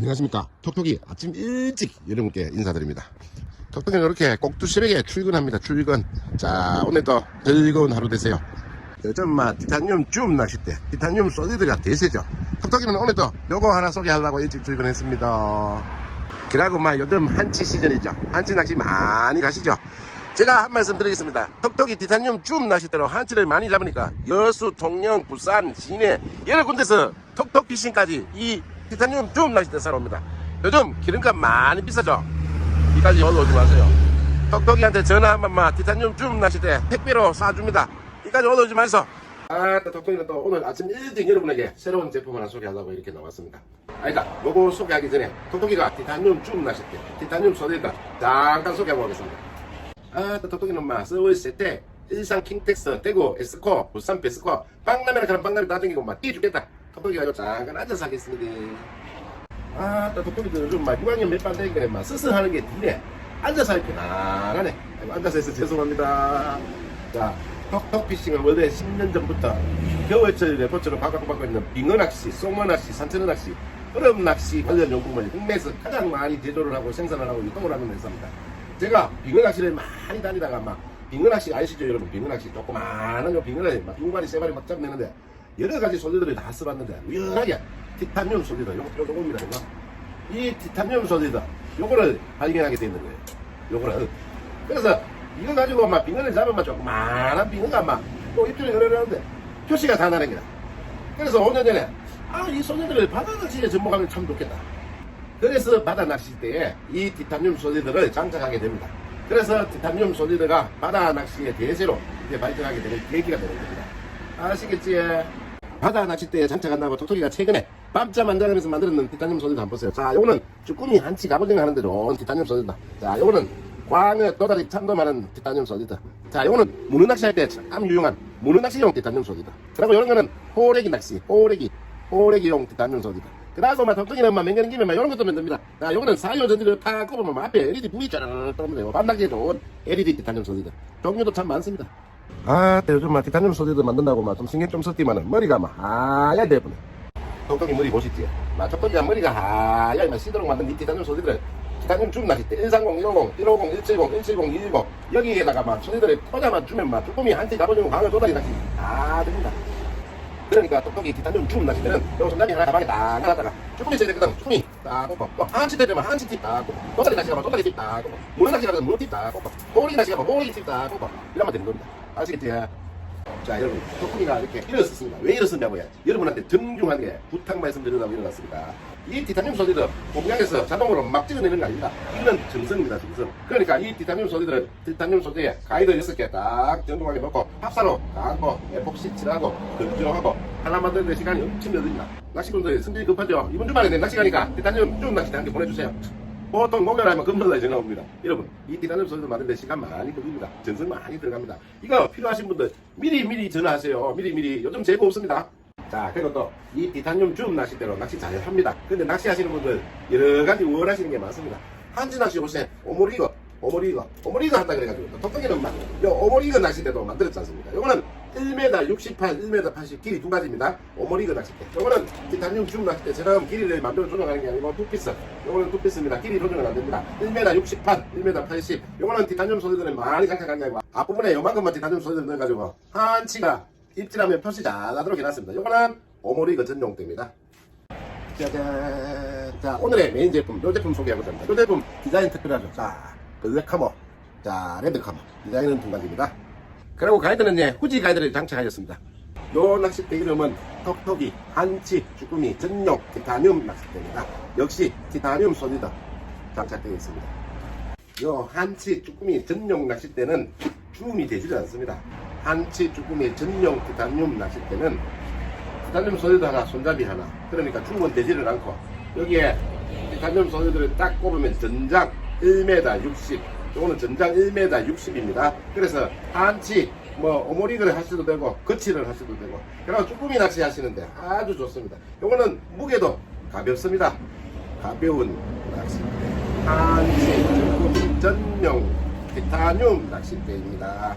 안녕하십니까. 톡톡이 아침 일찍 여러분께 인사드립니다. 톡톡이는 이렇게 꼭두시래게 출근합니다. 출근. 자 오늘도 즐거운 하루 되세요. 요즘 막 티타늄 줌 낚싯대 티타늄 소리드가 대세죠. 톡톡이는 오늘도 요거 하나 소개하려고 일찍 출근했습니다. 그러고 막 요즘 한치 시즌이죠. 한치 낚시 많이 가시죠? 제가 한 말씀 드리겠습니다. 톡톡이 티타늄 줌 낚싯대로 한치를 많이 잡으니까 여수, 통영, 부산, 시내 여러 군데서 톡톡 피싱까지 이 티타늄 줌 낚싯대 사러 옵니다. 요즘 기름값 많이 비싸죠? 이까지 올라오지 마세요. 톡톡이한테 전화 한 번만 티타늄 줌 낚싯대 택배로 쏴줍니다. 이까지 올라오지 마세요. 아, 또 톡톡이는 또 오늘 아침 일찍 여러분에게 새로운 제품 하나 소개하려고 이렇게 나왔습니다. 아니다, 요거 소개하기 전에 톡톡이가 티타늄 줌 낚싯대, 티타늄 소리다 잠깐 소개하고 오겠습니다. 아, 또 톡톡이는 막 서울 세태 일산 킹텍스 대구 에스코 부산 베스코 빵라면 그런 빵라면 나중이고 막 뛰어주겠다 톡톡이가 이거 잠깐 앉아서 하겠습니다. 아, 또 톡톡이도 요즘 막 6학년 몇반 되니까 막 스스 하는 게 뒤래 앉아서 이렇게 나가네. 아이고, 앉아서 해서 죄송합니다. 자 톡톡 피싱은 원래 10년 전부터 겨울철 레포츠로 바꿔바꿔 있는 빙어 낚시, 송어 낚시, 산천어 낚시 얼음 낚시 관련 용품을 국내에서 가장 많이 제조를 하고 생산을 하고 유통을 하는 회사입니다. 제가 빙어 낚시를 많이 다니다가 막 빙어 낚시 아시죠? 여러분 빙어 낚시 조그마한 요 빙어를 막 두 마리 세 마리 막 잡내는데 여러 가지 소리들을 다 써봤는데 우연하게 티타늄 소리다. 요거 이거. 이 티타늄 소리다. 요거를 발견하게 되는 거예요. 요거를. 그래서 이거 가지고 막 빙어를 잡으면 조그마한 빙어가 막또 입질을 열어내는데 표시가 다 나는 거야. 그래서 5년 전에 아 이 소리들을 바다 낚시에 접목하면 참 좋겠다. 그래서 바다 낚싯대에 이 티타늄 솔리드를 장착하게 됩니다. 그래서 티타늄 솔리드가 바다 낚시의 대세로 이제 발전하게 되는 계기가 되는 겁니다. 아시겠지? 바다 낚싯대에 장착한다고 톡톡이가 최근에 밤잠 안 자면서 만들었는 티타늄 솔리드 한번 보세요. 자, 요거는 쭈꾸미 한치 가보증 하는데 좋은 티타늄 솔리드다. 자, 요거는 광어 또다리 참도 많은 티타늄 솔리드. 자, 요거는 문어 낚시할 때 참 유용한 문어 낚시용 티타늄 솔리드. 그리고 요런 거는 호래기 낚시, 호래기, 호래기용 티타늄 솔리드. 그다음에 막 덕분이는 막 맹견 김에 막 이런 것도 만듭니다. 자, 요거는 사료 전지를 탁 꼽으면 막 앞에 LED 불이 쫙 돼요. 밤낮에 좋은 LED 티타늄 소리들. 종류도 참 많습니다. 아, 때 요즘 막 티타늄 소리들 만든다고 막 좀 신경 좀 썼지만은 머리가 막 하얘 돼버려. 톡톡이 머리 보시지? 막첫 번째 머리가 하얘 막 시도록 만든 이 티타늄 소리들을 티타늄 줌 낚시 때 130, 150, 150, 170, 170, 210 여기에다가 막 소리들을 꽂아만 주면 막 쭈꾸미 한테 잡아주면 광어 조다리 낚시 다 됩니다. 그러니까 똑똑이 티타늄 줌 낚시 때는 요 손잡이 하나 가방에 딱 놔다가 쭈꾸미 있어야 되거든 쭈꾸미 딱 꽂고 또 한치 때 되면 한치 팁딱 꽂고 도다리 낚시 가면 도다리 팁딱 꽂고 문어 낚시 가면 문어 팁딱 꽂고 호리 낚시 가면 호리 팁딱 꽂고 이러면 되는 겁니다 아시겠지? 자 여러분 쭈꾸미가 이렇게 일어섰습니다. 왜 일어섰냐고요 여러분한테 정중하게 부탁 말씀드리려고 일어났습니다. 이 티타늄 소리들 공장에서 자동으로 막 찍어내는 거 아닙니다. 이건 정성입니다 정성. 그러니까 이 티타늄 소리들은 티타늄 소리에 가이드 6개 딱 정중하게 놓고 합사로 깎고 에폭시 칠하고 건조하고 하나 만드는데 시간이 엄청 걸립니다 낚시꾼들 성질이 급하죠? 이번 주말에 내 낚시 가니까 티타늄 좀 낚시 한개 보내주세요 보통 목요일하면 금요일날 전화 옵니다. 여러분, 이 티타늄 소리도 만드는데 시간 많이 걸립니다. 전성 많이 들어갑니다. 이거 필요하신 분들 미리 미리 전화하세요. 미리 미리 요즘 재고 없습니다. 자, 그리고 또이 티타늄 줌 낚싯대로 낚시 잘 합니다. 근데 낚시하시는 분들 여러 가지 원하시는 게 많습니다. 한지 낚시 보세요. 오모리거, 오모리거, 오모리거 한다 그래가지고 또 톡톡이는 막, 요 오모리거 낚싯대도 만들었지 않습니까? 요거는 1m 68, 1m 80 길이 두 가지입니다. 오모리거 낚싯대. 요거는 티타늄 줌 낚싯대처럼 길이를 마음대로 조정하는 게 아니고 투피스. 요거는 투피스입니다. 길이 조정은 안 됩니다. 1m 68, 1m 80. 요거는 티타늄 소리들은 많이 장착한 게 아니고 앞부분에 요만큼만 티타늄 소리를 넣어가지고 한치가 입질하면 표시 잘 나도록 해놨습니다. 요거는 오모리거 전용대입니다. 짜잔. 자, 오늘의 메인 제품, 요 제품 소개하고자 합니다. 요 제품 디자인 특별하죠. 자, 블랙카모. 자, 레드카모. 디자인은 두 가지입니다. 그리고 가이드는 이제 후지 가이드를 장착하였습니다. 요 낚싯대 이름은 톡톡이 한치 쭈꾸미 전용 티타늄 낚싯대입니다. 역시 티타늄 소리더 장착되어 있습니다. 요 한치 쭈꾸미 전용 낚싯대는 줌이 되지 않습니다. 한치 쭈꾸미 전용 티타늄 낚싯대는 티타늄 소리도 하나, 손잡이 하나. 그러니까 줌은 되지를 않고 여기에 티타늄 소리들을 딱 꼽으면 전장 1m 60. 요거는 전장 1m 60입니다. 그래서 한치 뭐 오모리그를 하셔도 되고 거치를 하셔도 되고 그리고 쭈꾸미 낚시 하시는데 아주 좋습니다. 요거는 무게도 가볍습니다. 가벼운 낚싯대. 한치 쭈꾸미 전용 티타늄 낚싯대입니다.